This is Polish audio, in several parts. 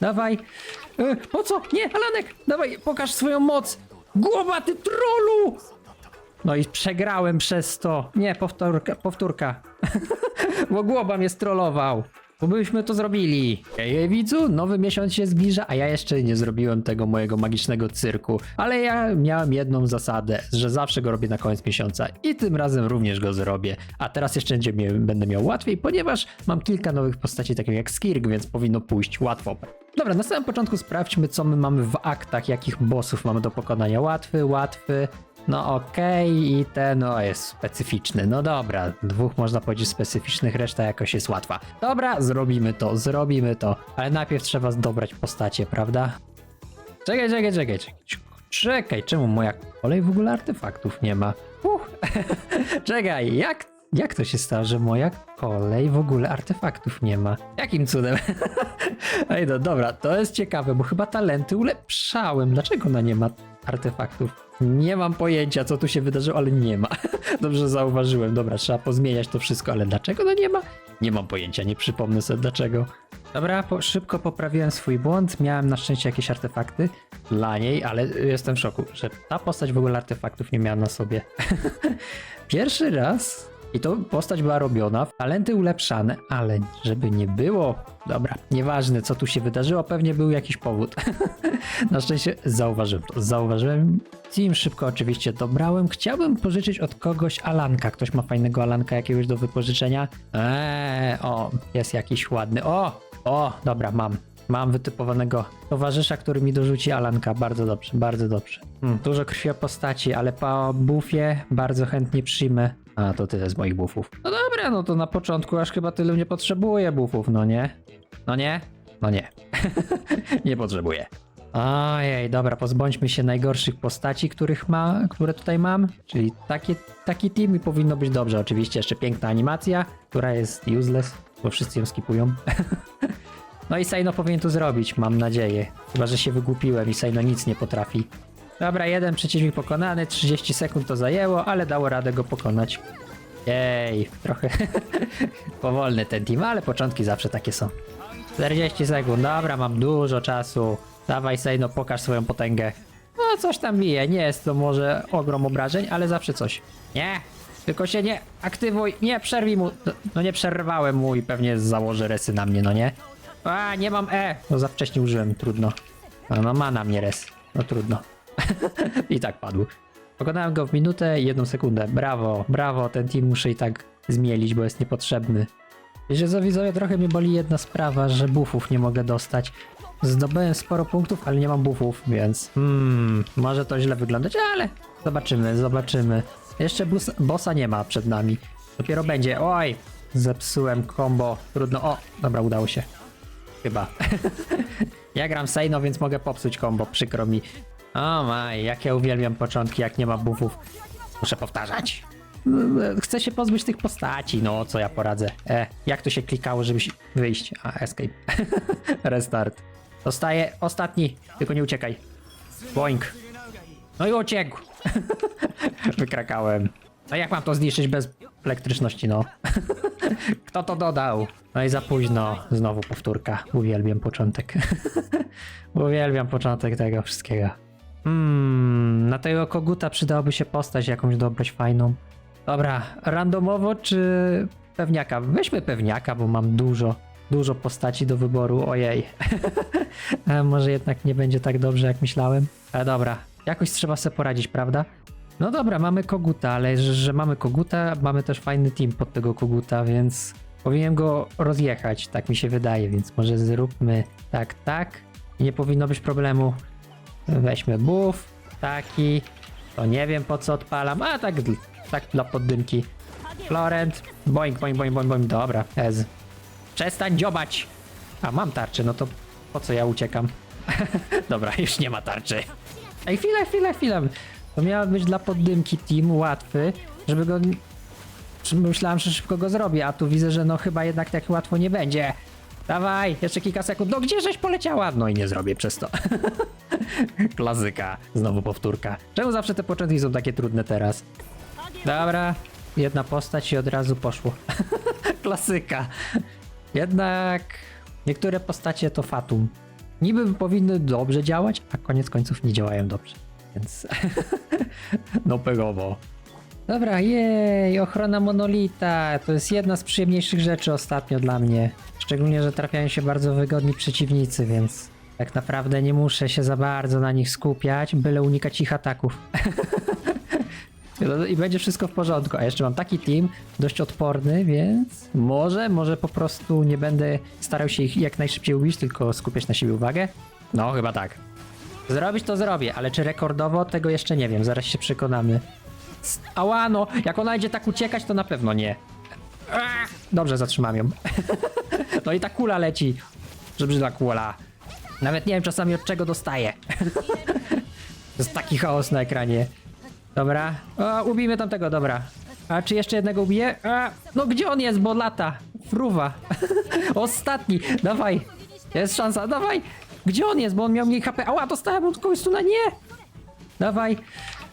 Dawaj. E, po co? Nie, Alanek, dawaj, pokaż swoją moc. Głowa, ty trolu! No i przegrałem przez to. Nie, powtórka, powtórka. Bo głowa mnie strollował. Bo byśmy to zrobili. Ej, widzu, nowy miesiąc się zbliża, a ja jeszcze nie zrobiłem tego mojego magicznego cyrku. Ale ja miałem jedną zasadę, że zawsze go robię na koniec miesiąca i tym razem również go zrobię. A teraz jeszcze będzie będę miał łatwiej, ponieważ mam kilka nowych postaci, takich jak Skirk, więc powinno pójść łatwo. Dobra, na samym początku sprawdźmy, co my mamy w aktach, jakich bossów mamy do pokonania. Łatwy, łatwy, no okej, i ten no jest specyficzny. No dobra, dwóch można powiedzieć specyficznych, reszta jakoś jest łatwa. Dobra, zrobimy to, zrobimy to. Ale najpierw trzeba dobrać postacie, prawda? Czekaj, czekaj, czekaj, czekaj. Czekaj, czemu moja kolej w ogóle artefaktów nie ma? Czekaj, jak, jak to się stało, że moja kolej w ogóle artefaktów nie ma? Jakim cudem? Ej, no dobra, to jest ciekawe, bo chyba talenty ulepszałem. Dlaczego ona nie ma artefaktów? Nie mam pojęcia, co tu się wydarzyło, ale nie ma. Dobrze zauważyłem. Dobra, trzeba pozmieniać to wszystko, ale dlaczego no nie ma? Nie mam pojęcia, nie przypomnę sobie dlaczego. Dobra, po, szybko poprawiłem swój błąd. Miałem na szczęście jakieś artefakty dla niej, ale jestem w szoku, że ta postać w ogóle artefaktów nie miała na sobie. Pierwszy raz i to postać była robiona, talenty ulepszane, ale żeby nie było. Dobra, nieważne co tu się wydarzyło, pewnie był jakiś powód. Na szczęście zauważyłem to. Zauważyłem. Team szybko oczywiście dobrałem. Chciałbym pożyczyć od kogoś Alanka. Ktoś ma fajnego Alanka jakiegoś do wypożyczenia? Eee, o, jest jakiś ładny. O, o, dobra, mam. Mam wytypowanego towarzysza, który mi dorzuci Alanka. Bardzo dobrze, bardzo dobrze. Hmm, dużo krwi o postaci, ale po bufie bardzo chętnie przyjmę. A, to tyle z moich bufów. No dobra, no to na początku aż chyba tyle nie potrzebuję bufów, no nie? No nie? No nie. nie potrzebuję. Ojej, dobra, pozbądźmy się najgorszych postaci, których ma, które tutaj mam. Czyli takie, taki team i powinno być dobrze. Oczywiście jeszcze piękna animacja, która jest useless, bo wszyscy ją skipują. no i Saino powinien to zrobić, mam nadzieję. Chyba, że się wygłupiłem i Saino nic nie potrafi. Dobra, jeden przeciwnik pokonany, 30 sekund to zajęło, ale dało radę go pokonać. Jej, trochę powolny ten team, ale początki zawsze takie są. 40 sekund, dobra, mam dużo czasu. Dawaj Sejno, pokaż swoją potęgę. No, coś tam bije, nie jest to może ogrom obrażeń, ale zawsze coś. Nie, tylko się nie aktywuj, nie przerwij mu. No, No nie przerwałem mu i pewnie założę resy na mnie, no nie? A, nie mam E, no za wcześnie użyłem, trudno. No, no ma na mnie res, no trudno. I tak padł. Pokonałem go w minutę i jedną sekundę. Brawo, brawo, ten team muszę i tak zmielić, bo jest niepotrzebny. Wiecie trochę mnie boli jedna sprawa, że buffów nie mogę dostać. Zdobyłem sporo punktów, ale nie mam buffów, więc hmm, może to źle wyglądać, ale zobaczymy, zobaczymy. Jeszcze bossa nie ma przed nami. Dopiero będzie. Oj, zepsułem combo. Trudno. O, dobra, udało się. Chyba. ja gram Seino, więc mogę popsuć combo, przykro mi. O maj, jak ja uwielbiam początki, jak nie ma buffów. Muszę powtarzać. Chcę się pozbyć tych postaci, no co ja poradzę. E, jak to się klikało, żeby wyjść? A, escape. Restart. Dostaję ostatni, tylko nie uciekaj. Boink. No i uciekł. Wykrakałem. No jak mam to zniszczyć bez elektryczności, no? Kto to dodał? No i za późno. Znowu powtórka. Uwielbiam początek. Uwielbiam początek tego wszystkiego. Hmm, na tego koguta przydałoby się postać jakąś dobrać fajną. Dobra, randomowo czy pewniaka? Weźmy pewniaka, bo mam dużo, dużo postaci do wyboru. Ojej. A może jednak nie będzie tak dobrze, jak myślałem. Ale dobra, jakoś trzeba sobie poradzić, prawda? No dobra, mamy koguta, ale że, że mamy koguta, mamy też fajny team pod tego koguta, więc powinienem go rozjechać, tak mi się wydaje, więc może zróbmy tak, tak. Nie powinno być problemu. Weźmy buff, taki. To nie wiem po co odpalam, a tak, tak dla poddymki. Florent, boing, boing, boing, boing, boing, dobra, Ez. Przestań dziobać! A mam tarczę, no to po co ja uciekam? dobra, już nie ma tarczy. Ej, chwilę, chwilę, chwilę. To miał być dla poddymki team łatwy, żeby go... Myślałem, że szybko go zrobię, a tu widzę, że no chyba jednak tak łatwo nie będzie. Dawaj, jeszcze kilka sekund. No gdzie żeś poleciała? No i nie zrobię przez to. Klasyka. Znowu powtórka. Czemu zawsze te początki są takie trudne teraz? Dobra, jedna postać i od razu poszło. Klasyka. Jednak niektóre postacie to fatum. niby powinny dobrze działać, a koniec końców nie działają dobrze. Więc no pegowo. Dobra, jej, ochrona monolita. To jest jedna z przyjemniejszych rzeczy ostatnio dla mnie. Szczególnie, że trafiają się bardzo wygodni przeciwnicy, więc tak naprawdę nie muszę się za bardzo na nich skupiać, byle unikać ich ataków. I będzie wszystko w porządku. A jeszcze mam taki team, dość odporny, więc może, może po prostu nie będę starał się ich jak najszybciej ubić, tylko skupiać na siebie uwagę. No, chyba tak. Zrobić to zrobię, ale czy rekordowo, tego jeszcze nie wiem, zaraz się przekonamy. Ała, no, jak ona idzie tak uciekać, to na pewno nie. Dobrze, zatrzymam ją. No i ta kula leci. Że brzydla kula. Nawet nie wiem czasami od czego dostaję. To jest taki chaos na ekranie. Dobra. O, ubijmy tamtego, dobra. A czy jeszcze jednego ubiję? A, no gdzie on jest, bo lata? Fruwa. Ostatni. Dawaj. Jest szansa, dawaj. Gdzie on jest, bo on miał mniej HP. Ała, dostałem od kogoś tu na nie. Dawaj.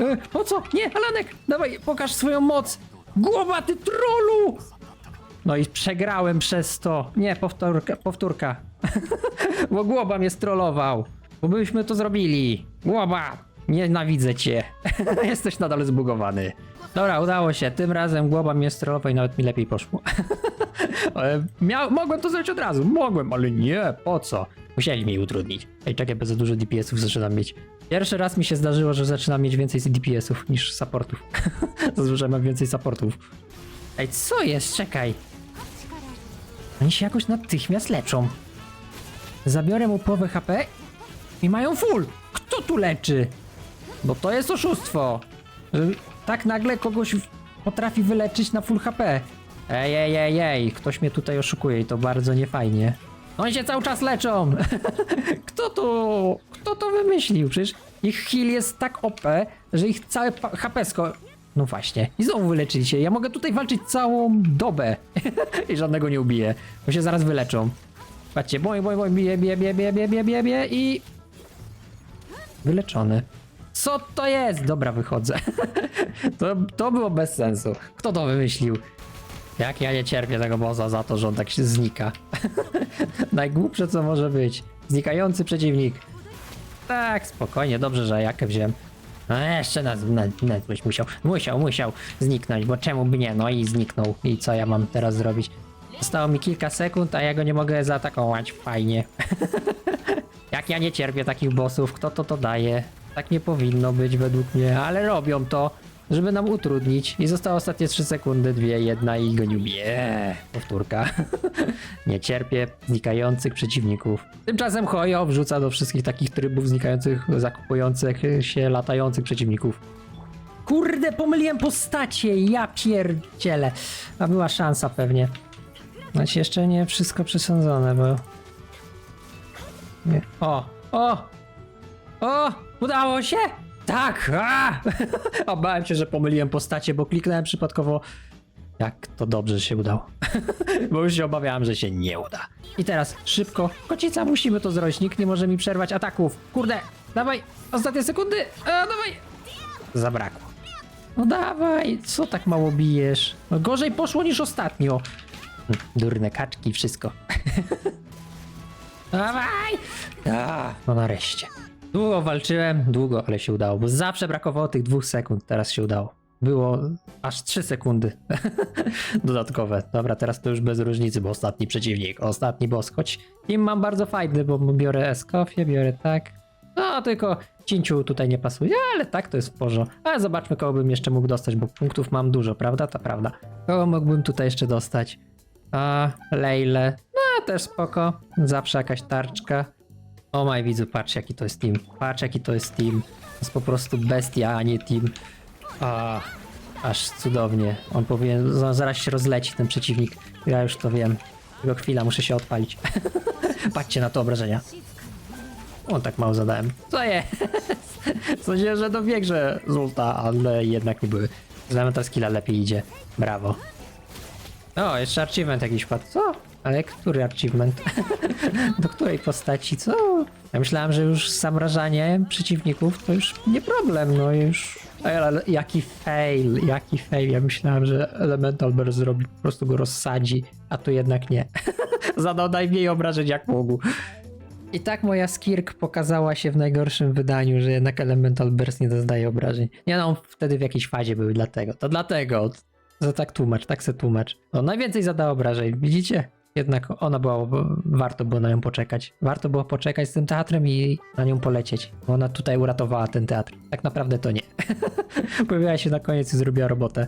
E, po co? Nie, Alanek, dawaj, pokaż swoją moc. Głowa, ty trolu! No i przegrałem przez to. Nie, powtórka, powtórka. Bo głowa mnie strollował. Bo byśmy to zrobili. Głowa, nienawidzę cię. Jesteś nadal zbugowany. Dobra, udało się. Tym razem głowa mnie strollował i nawet mi lepiej poszło. Ale Miał, mogłem to zrobić od razu. Mogłem, ale nie, po co? Musieli mi utrudnić. Ej, czekaj, bez za dużo DPS-ów zaczynam mieć. Pierwszy raz mi się zdarzyło, że zaczynam mieć więcej DPS-ów niż supportów. Zazwyczaj mam więcej supportów. Ej, co jest? Czekaj. Oni się jakoś natychmiast leczą. Zabiorę mu połowę HP i mają full. Kto tu leczy? Bo to jest oszustwo. Tak nagle kogoś potrafi wyleczyć na full HP. Ej, ej, ej, ej, ktoś mnie tutaj oszukuje i to bardzo niefajnie. Oni się cały czas leczą! Kto to, kto to wymyślił? Przecież ich heal jest tak OP, że ich całe HP sko... No właśnie. I znowu wyleczyli się. Ja mogę tutaj walczyć całą dobę. I żadnego nie ubiję. Bo się zaraz wyleczą. Patrzcie, boj, boj, boj, bije, bije, bije, bije, bije, bije, bije i... Wyleczony. Co to jest? Dobra, wychodzę. to, to było bez sensu. Kto to wymyślił? Jak ja nie cierpię tego boza za to, że on tak się znika. Najgłupsze co może być. Znikający przeciwnik. Tak, spokojnie, dobrze, że jakę wziąłem. No jeszcze nas, na, na, musiał, musiał, musiał zniknąć, bo czemu by nie? No i zniknął. I co ja mam teraz zrobić? Zostało mi kilka sekund, a ja go nie mogę zaatakować. Fajnie. Jak ja nie cierpię takich bossów, kto to to daje? Tak nie powinno być według mnie, ale robią to, żeby nam utrudnić. I zostało ostatnie 3 sekundy, dwie, jedna i go nie ubiję. Powtórka. nie cierpię znikających przeciwników. Tymczasem Hojo wrzuca do wszystkich takich trybów znikających, zakupujących się latających przeciwników. Kurde, pomyliłem postacie, ja pierdzielę. A była szansa pewnie. Znaczy jeszcze nie wszystko przesądzone, bo... Nie. O, o, o, udało się? Tak, a! a bałem się, że pomyliłem postacie, bo kliknąłem przypadkowo. Jak to dobrze że się udało. bo już się obawiałem, że się nie uda. I teraz szybko, kocica, musimy to zrobić. Nikt nie może mi przerwać ataków. Kurde, dawaj, ostatnie sekundy. A, dawaj. Zabrakło. No dawaj, co tak mało bijesz? No gorzej poszło niż ostatnio. Hm, Durne kaczki, wszystko. Dawaj! A, no nareszcie. Długo walczyłem, długo, ale się udało, bo zawsze brakowało tych dwóch sekund, teraz się udało. Było aż 3 sekundy dodatkowe. Dobra, teraz to już bez różnicy, bo ostatni przeciwnik, ostatni boss, choć im mam bardzo fajny, bo biorę Eskofię, biorę tak. No, tylko cięciu tutaj nie pasuje, ale tak to jest w porządku. Ale zobaczmy, kogo bym jeszcze mógł dostać, bo punktów mam dużo, prawda? To prawda. Kogo mógłbym tutaj jeszcze dostać? A, Lejle. No, też spoko. Zawsze jakaś tarczka. O maj widzu, patrz jaki to jest team. Patrz jaki to jest team. To jest po prostu bestia, a nie team. A, aż cudownie. On powinien, za- zaraz się rozleci ten przeciwnik. Ja już to wiem. Tylko chwila, muszę się odpalić. Patrzcie na te obrażenia. O, tak mało zadałem. Co je? Sądziłem, że do większe zulta, ale jednak nie były. Z Elemental skilla lepiej idzie. Brawo. O, jeszcze achievement jakiś padł. Co? Ale który achievement? Do której postaci? Co? Ja myślałem, że już zamrażanie przeciwników to już nie problem, no już... Ale, jaki fail, jaki fail. Ja myślałem, że Elemental Bear zrobi, po prostu go rozsadzi, a tu jednak nie. Zadał najmniej obrażeń jak mógł. I tak moja Skirk pokazała się w najgorszym wydaniu, że jednak Elemental Burst nie doznaje obrażeń. Nie no, wtedy w jakiejś fazie były, dlatego. To dlatego. To tak tłumacz, tak se tłumacz. No najwięcej zadała obrażeń, widzicie? Jednak ona była, warto było na nią poczekać. Warto było poczekać z tym teatrem i na nią polecieć. Ona tutaj uratowała ten teatr. Tak naprawdę to nie. Pojawiła się na koniec i zrobiła robotę.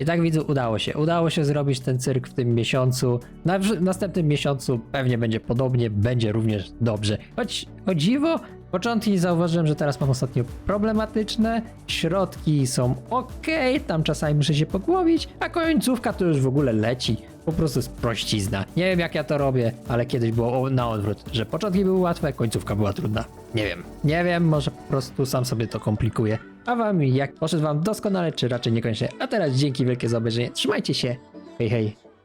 I tak widzę, udało się. Udało się zrobić ten cyrk w tym miesiącu. Na, w następnym miesiącu pewnie będzie podobnie, będzie również dobrze. Choć o dziwo, początki zauważyłem, że teraz mam ostatnio problematyczne. Środki są ok, tam czasami muszę się pogłowić, a końcówka to już w ogóle leci. Po prostu jest prościzna. Nie wiem jak ja to robię, ale kiedyś było na odwrót, że początki były łatwe, końcówka była trudna. Nie wiem. Nie wiem, może po prostu sam sobie to komplikuję. A wam jak poszedł wam doskonale, czy raczej niekoniecznie. A teraz dzięki wielkie za obejrzenie. Trzymajcie się. Hej, hej.